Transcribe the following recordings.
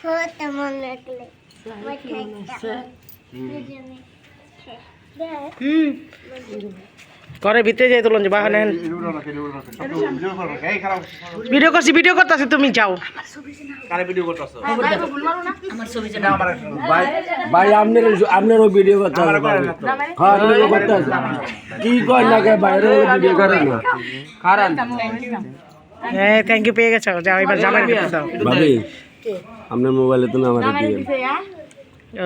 তো ফ্যান ছাড়া যাবে না জানো গুলি নষ্ট করে ঘরে ভিতরে যাই তুলন যে বাহানে ভিডিও করছি ভিডিও করতেছি তুমি যাও। ভাই আপনার আপনারও ভিডিও করতে হবে। হ্যাঁ কি কয় না বাইরে ভিডিও করে না? হ্যাঁ থ্যাংক ইউ পেয়ে গেছো। যাও এবার জামাই দাও। ভাবি। আপনার মোবাইলে তো না আমার দিয়ে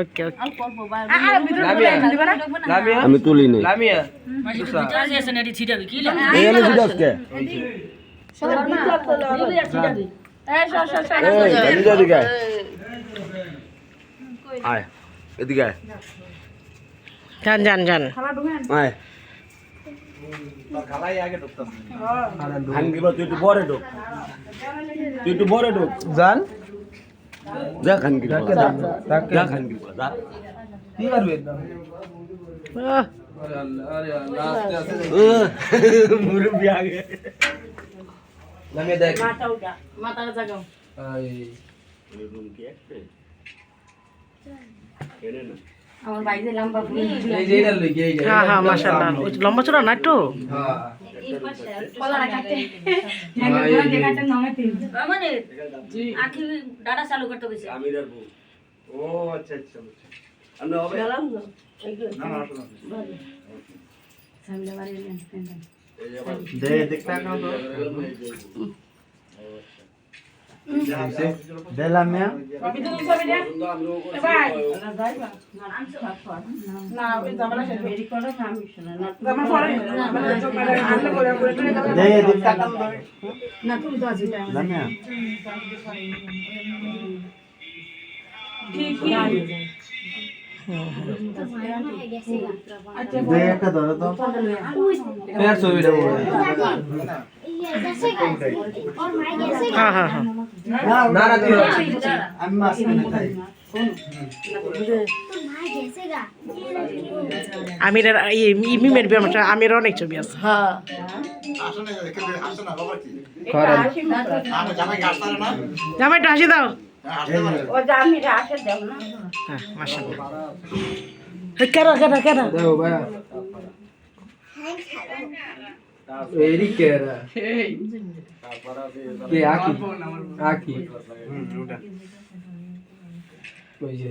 ওকে ওকে আমি তুলি নি এখানে ছিল আজকে। এই এদিকে এদিকে আয়। আয় এদিকে আয়। যান যান যান। আয়। তুই একটু বড়ে ঢোক। তুই একটু বড়ে ঢোক। জান যা খানগি যা যা কি আমার ভাই লম্বা ফুল এই যে এটা লই এই হ্যাঁ হ্যাঁ মাশাআল্লাহ। লম্বা চড়া না একটু? হ্যাঁ। কলাটা কাটে মানে ডাটা চালু করতে গেছে ও আচ্ছা আচ্ছা আমরা হবে? দে দেখতা তো। দিলাম মিয়া। আমি তো ছবি দে এ ভাই না ওই জামানা শেষ বেরি করে না আমি শুনে না জামা পরে না আনলে করে করে করে দে দেখতা কাও না তুমি তো আছিস লামিয়া কি কি একটা ধরো তো। পেয়ার ছবিটা বড় হ্যাঁ হ্যাঁ হ্যাঁ না না আমি মাছ কিনে খাই আমিরের এই মিমের বিয়ে আমির অনেক ছবি আছে হ্যাঁ জামাইটা হাসি দাও ও জামি রে কে আকি? আকি। ওই যে।